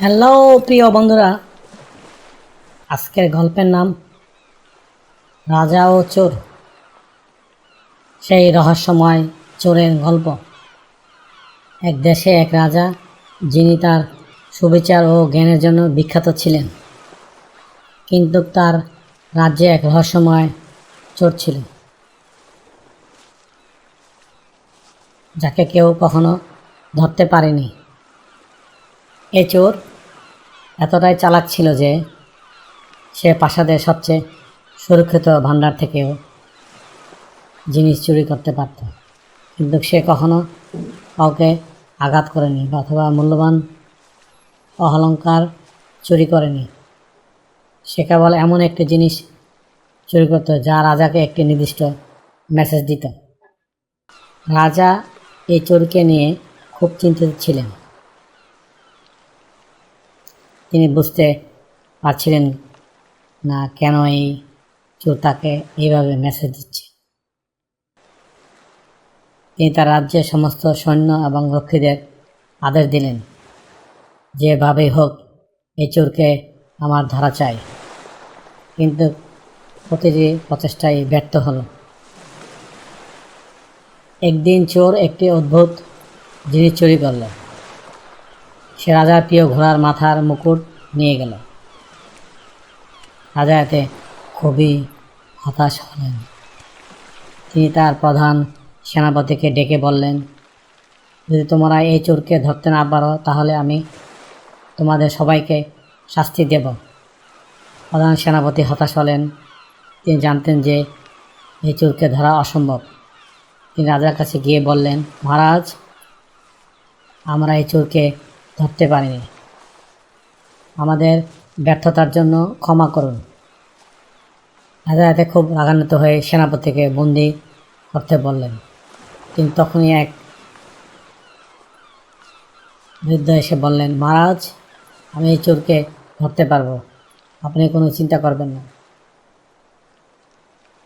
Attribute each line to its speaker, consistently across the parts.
Speaker 1: Hello, প্রিয় বন্ধুরা। আজকের গল্পের নাম রাজা ও চোর। সেই রহস্যময় চোরের গল্প। এক দেশে এক রাজা, যিনি তার সুবিচার ও জ্ঞানের জন্য বিখ্যাত ছিলেন, কিন্তু তার রাজ্যে এক রহস্যময় চোর ছিল। যাকে কেউ কখনো ধরতে পারেনি। এই চোর। এতটাই চালাক ছিল যে সে প্রাসাদের সবচেয়ে সুরক্ষিত ভাণ্ডার থেকেও জিনিস চুরি করতে পারত। কিন্তু সে কখনো কাউকে আঘাত করেনি অথবা মূল্যবান অহলঙ্কার চুরি করেনি। সে কেবল এমন একটি জিনিস চুরি করত যা রাজাকে একটি নির্দিষ্ট মেসেজ দিত। রাজা এই চোরকে নিয়ে খুব চিন্তিত ছিলেন। তিনি বুঝতে পারছিলেন না কেন এই চোর তাকে এইভাবে মেসেজ দিচ্ছে। তিনি তার রাজ্যের সমস্ত সৈন্য এবং রক্ষীদের আদেশ দিলেন, যেভাবেই হোক, এই চোরকে আমার ধরা চাই। কিন্তু প্রতিটি প্রচেষ্টাই ব্যর্থ হলো। একদিন চোর একটি অদ্ভুত জিনিস চুরি করল। সে রাজার প্রিয় ঘোড়ার মাথার মুকুট নিয়ে গেল। রাজা এতে খুবই হতাশ হলেন। তিনি তার প্রধান সেনাপতিকে ডেকে বললেন, যদি তোমরা এই চোরকে ধরতে না পারো, তাহলে আমি তোমাদের সবাইকে শাস্তি দেব। প্রধান সেনাপতি হতাশ হলেন। তিনি জানতেন যে এই চোরকে ধরা অসম্ভব। তিনি রাজার কাছে গিয়ে বললেন, মহারাজ, আমরা এই চোরকে ধরতে পারিনি। আমাদের ব্যর্থতার জন্য ক্ষমা করুন। রাজা এতে খুব রাগান্বিত হয়ে সেনাপতিকে বন্দি করতে বললেন। তিনি তখনই এক বৃদ্ধ এসে বললেন, মহারাজ, আমি এই চোরকে ধরতে পারব। আপনি কোনো চিন্তা করবেন না।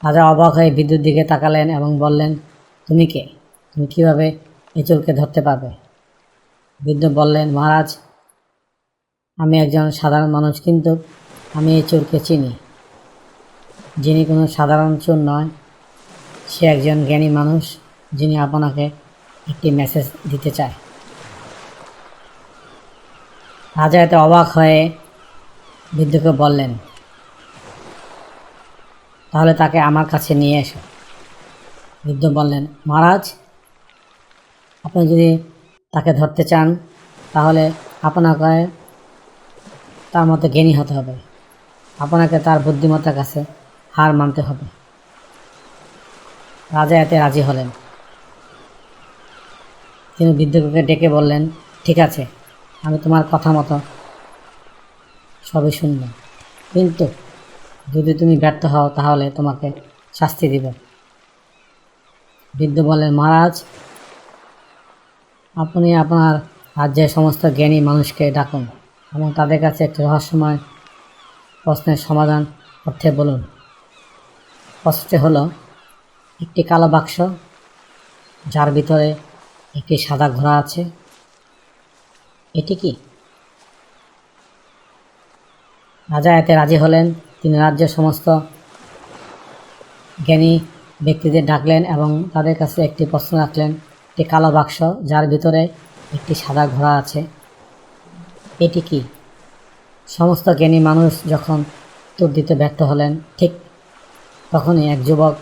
Speaker 1: রাজা অবাক হয়ে বিদ্যুৎ দিকে তাকালেন এবং বললেন, তুমি কে? তুমি কীভাবে এই চোরকে ধরতে পারবে? বৃদ্ধ বললেন, মহারাজ, আমি একজন সাধারণ মানুষ কিন্তু আমি এই চোরকে চিনি। যিনি কোনো সাধারণ চোর নয়, সে একজন জ্ঞানী মানুষ যিনি আপনাকে একটি মেসেজ দিতে চায়। রাজা এতে অবাক হয়ে বৃদ্ধকে বললেন, তাহলে তাকে আমার কাছে নিয়ে এসো। বৃদ্ধ বললেন, মহারাজ, আপনি যদি তাকে ধরতে চান, তাহলে আপনাকে তার মতো জ্ঞানী হতে হবে। আপনাকে তার বুদ্ধিমত্তার কাছে হার মানতে হবে। রাজা এতে রাজি হলেন। তিনি বৃদ্ধকে ডেকে বললেন, ঠিক আছে, আমি তোমার কথা মতো সবই শুনলাম। কিন্তু যদি তুমি ব্যর্থ হও, তাহলে তোমাকে শাস্তি দিব। বৃদ্ধ বললেন, মহারাজ আপনি আপনার রাজ্যের সমস্ত জ্ঞানী মানুষকে ডাকুন এবং তাদের কাছে একটি রহস্যময় প্রশ্নের সমাধান করতে বলুন। প্রশ্নটি হলো, একটি কালো বাক্স, যার ভিতরে একটি সাদা ঘোড়া আছে, এটি কি? রাজা এতে রাজি হলেন, তিনি রাজ্যের সমস্ত জ্ঞানী ব্যক্তিদের ডাকলেন এবং তাদের কাছে একটি প্রশ্ন রাখলেন একটি কালো বাক্স, যার ভিতরে একটি সাদা ঘোড়া আছে। এটি কি? সমস্ত জ্ঞানী মানুষ যখন উত্তর দিতে ব্যর্থ হলেন, ঠিক তখনই এক যুবক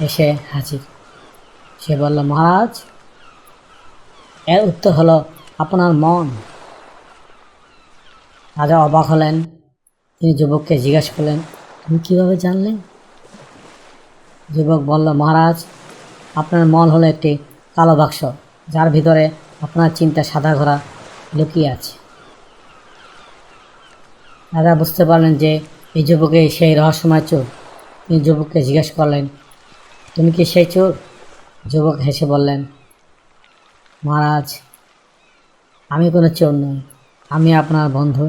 Speaker 1: এসে হাজির। সে বলল, মহারাজ, এর উত্তর হলো আপনার মন। রাজা অবাক হলেন। তিনি যুবককে জিজ্ঞাসা করলেন, তুমি কীভাবে জানলেন যুবক বলল, মহারাজ, আপনার মন হলো একটি কালো বাক্স, যার ভিতরে আপনার চিন্তা সাদা ঘোড়া লুকিয়ে আছে। রাজা বুঝতে পারলেন যে এই যুবকে সেই রহস্যময় চোর। তিনি যুবককে জিজ্ঞাসা করলেন, তুমি কি সেই চোর? যুবক হেসে বললেন, মহারাজ, আমি কোনো চোর নই। আমি আপনার বন্ধু।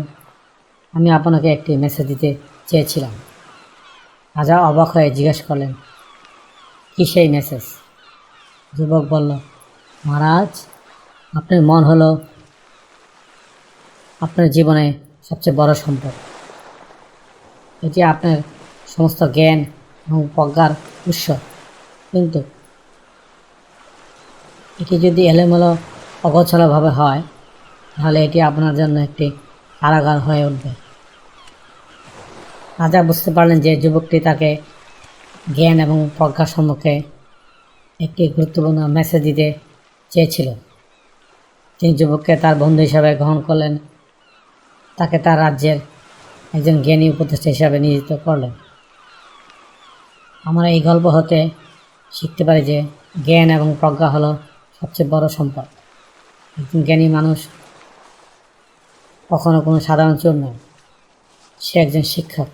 Speaker 1: আমি আপনাকে একটি মেসেজ দিতে চেয়েছিলাম। রাজা অবাক হয়ে জিজ্ঞেস করলেন, কী সেই মেসেজ যুবক বলল, মহারাজ, আপনার মন হলো আপনার জীবনে সবচেয়ে বড় সম্পদ। এটি আপনার সমস্ত জ্ঞান এবং প্রজ্ঞার উৎস। কিন্তু এটি যদি এলোমেলো অগোছালোভাবে হয়, তাহলে এটি আপনার জন্য একটি কারাগার হয়ে উঠবে। রাজা বুঝতে পারলেন যে যুবকটি তাকে জ্ঞান এবং প্রজ্ঞার সম্মুখে একটি গুরুত্বপূর্ণ মেসেজ দিতে চেয়েছিল। তিনি যুবককে তার বন্ধু হিসাবে গ্রহণ করলেন। তাকে তার রাজ্যের একজন জ্ঞানী উপদেষ্টা হিসাবে নিয়োজিত করলেন। আমরা এই গল্প হতে শিখতে পারি যে জ্ঞান এবং প্রজ্ঞা হলো সবচেয়ে বড় সম্পদ। একজন জ্ঞানী মানুষ কখনো কোনো সাধারণ চোর নয়, সে একজন শিক্ষক।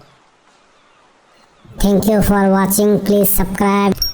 Speaker 2: Thank you for watching Please subscribe.